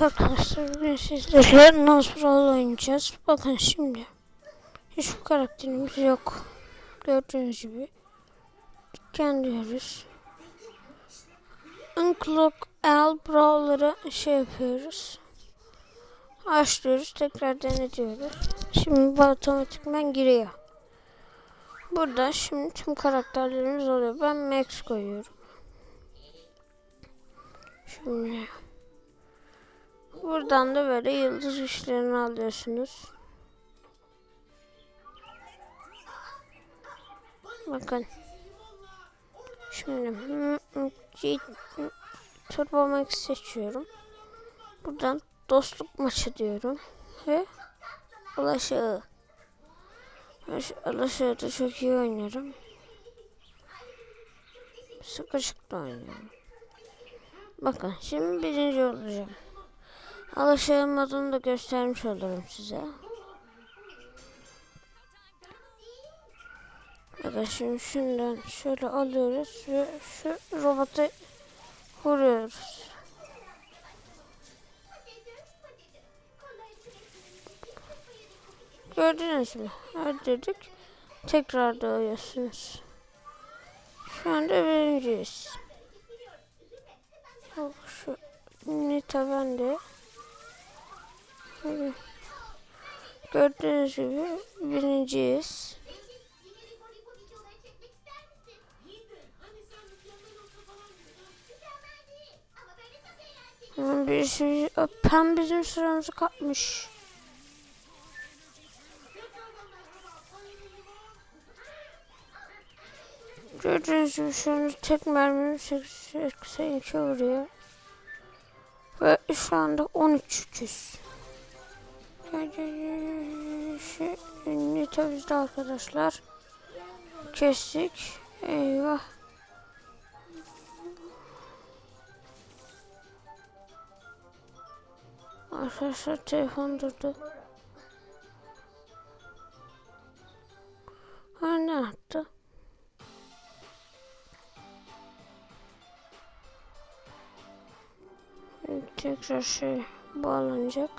Evet arkadaşlar bugün sizlerle Nasbral oynayacağız. Bakın şimdi. Hiçbir karakterimiz yok. Gördüğünüz gibi. Dükkan diyoruz. Unclock L Brawler'ı şey yapıyoruz. Açlıyoruz. Tekrar denetiyoruz. Şimdi bu otomatikman giriyor. Burada şimdi tüm karakterlerimiz oluyor. Ben Max koyuyorum. Şimdi Buradan da böyle yıldız güçlerini alıyorsunuz. Bakın. Şimdi Turbo Max seçiyorum. Buradan dostluk maçı diyorum. Ve Alaşağı. Alaşağı da çok iyi oynarım. Sıkışıkla oynuyorum. Bakın şimdi birinci olacağım. Alışığın modunu da göstermiş olurum size. Bakın şimdi şundan şöyle alıyoruz ve şu robota vuruyoruz. Gördünüz mü? Öldürdük. Tekrar doğuyorsunuz. Şu anda birinciyiz. Şu Nita bende. Gördüğünüz gibi birinciyiz. Birisi Pem bizim sıramızı kapmış. Gördüğünüz gibi şu an tek mermim 82 vuruyor. Ve şu anda 1300. Şey, Nita bizde arkadaşlar. Kestik. Eyvah. Arkadaşlar telefon durdu. Ha ne attı? Tekrar şey bağlanacak.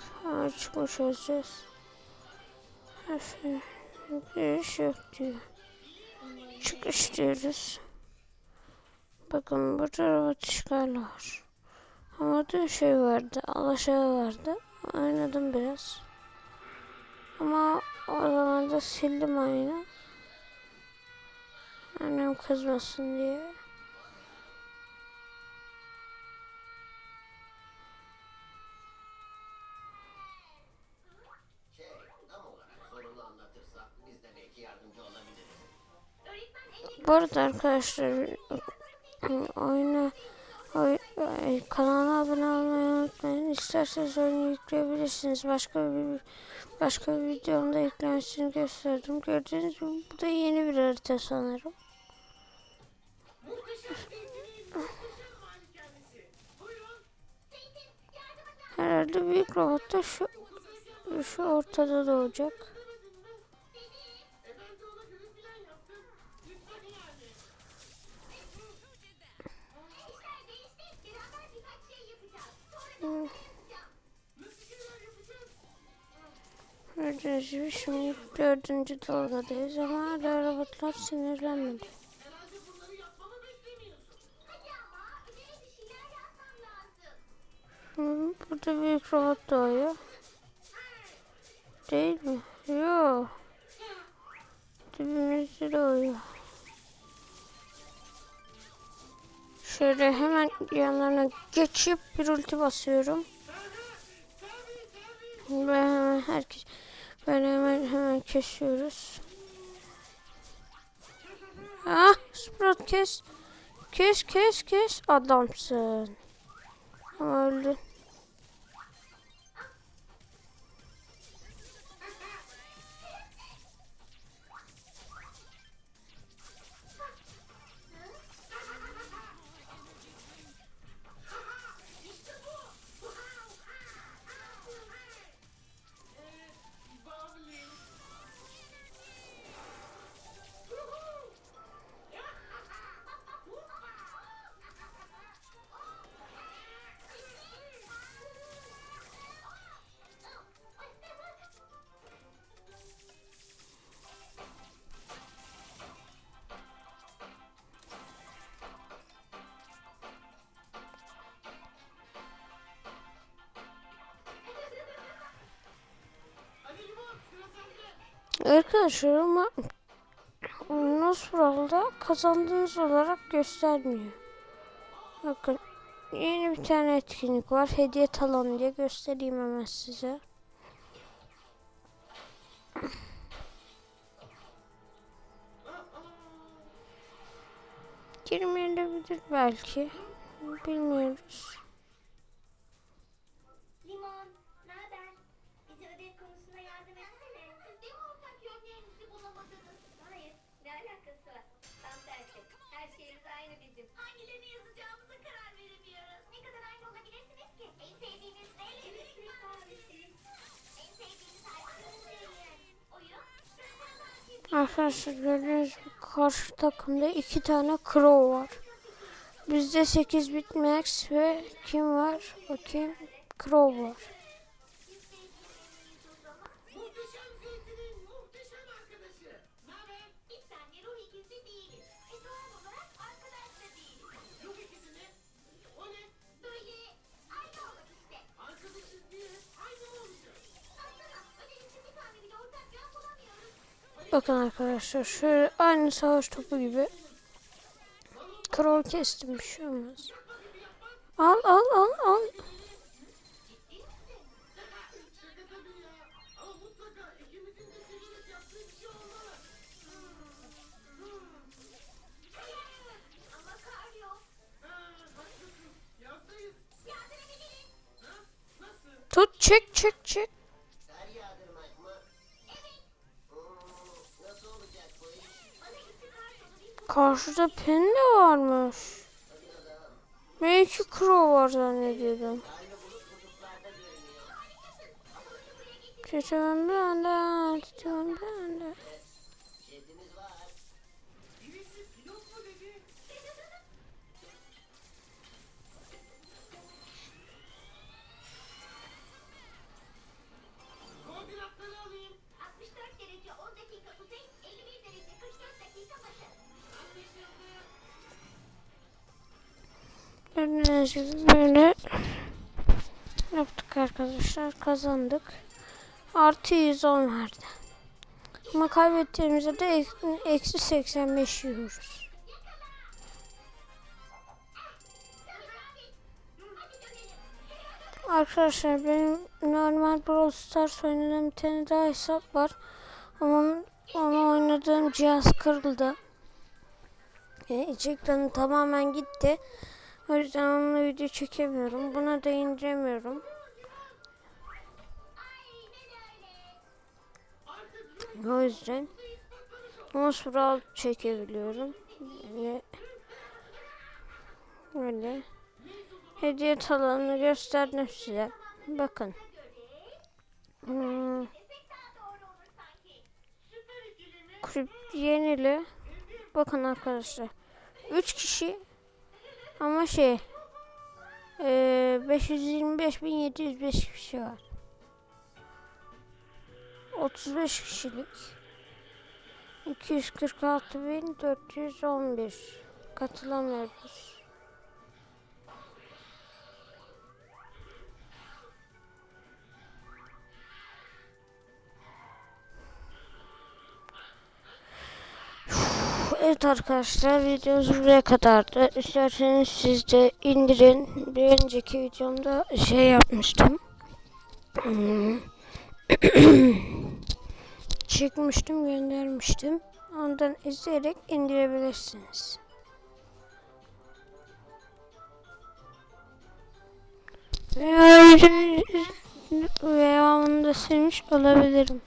Olacağız. Her şey bir iş yok diyor. Çıkış diyoruz. Bakın robot işgali var. Ama da şey vardı. Alaşağı vardı. Oynadım biraz. Ama o zaman da sildim oyunu. Annem kızmasın diye. Bu arada arkadaşlar oyunu oy, kanala abone olmayı unutmayın. İsterseniz oyunu yükleyebilirsiniz. Başka bir başka bir videomda yüklemesini gösterdim. Gördüğünüz gibi bu da yeni bir harita sanırım. Herhalde büyük robot da şu şu ortada doğacak. Gördüğünüz gibi şimdi dördüncü dalgadayız ama hala robotlar sinirlenmedi. Hı, burada büyük robot doğuyor. Değil mi? Yok. Dibimizde doğuyor. Şöyle hemen yanlarına geçip bir ulti basıyorum. Ve hemen herkes böyle hemen hemen kesiyoruz. Ah, Sprout kes. Kes kes kes adamsın. Ama öldü. Arkadaşlar ama Nosbral'da kazandığınız olarak göstermiyor. Bakın yeni bir tane etkinlik var. Hediye talon diye göstereyim hemen size. Girmeyebilir belki. Bilmiyoruz. Bizim. Hangilerini yazacağımıza karar veremiyoruz. Ne kadar aynı olabilirsiniz ki? En sevdiğiniz ne? Elektrik mavisi. En sevdiğiniz. Oyun? Arkadaşlar gördüğünüz gibi karşı takımda iki tane Crow var. Bizde 8 bit Max ve kim var? Bakayım. Crow var. Bakın arkadaşlar şöyle aynı savaş topu gibi. Crow kestim bir şey olmaz. Al al al al. Karşıda pen de varmış. Belki Crow var zannediyordum. Karlı bulut kutuplarda görünüyor. Çetemem ben Gördüğünüz böyle yaptık arkadaşlar. Kazandık. Artı 110 verdi. Ama kaybettiğimizde de ek- eksi 85 yiyoruz. Arkadaşlar benim normal Brawl Stars oynadığım bir tane daha hesap var. Ama onu oynadığım cihaz kırıldı. E, iç ekranı tamamen gitti. O yüzden onunla video çekemiyorum. Buna da indiremiyorum. O yüzden Mosbral çekebiliyorum. Böyle, böyle. Hediye talanını gösterdim size. Bakın. Hmm, yenili. Bakın arkadaşlar. 3 kişi ama şey eee 525.705 kişi var. 35 kişilik. 246.411 katılamıyoruz. Evet arkadaşlar videomuz buraya kadardı. İsterseniz siz de indirin. Bir önceki videomda şey yapmıştım. Hmm. Çekmiştim göndermiştim. Ondan izleyerek indirebilirsiniz. Veya, veya onu da silmiş olabilirim.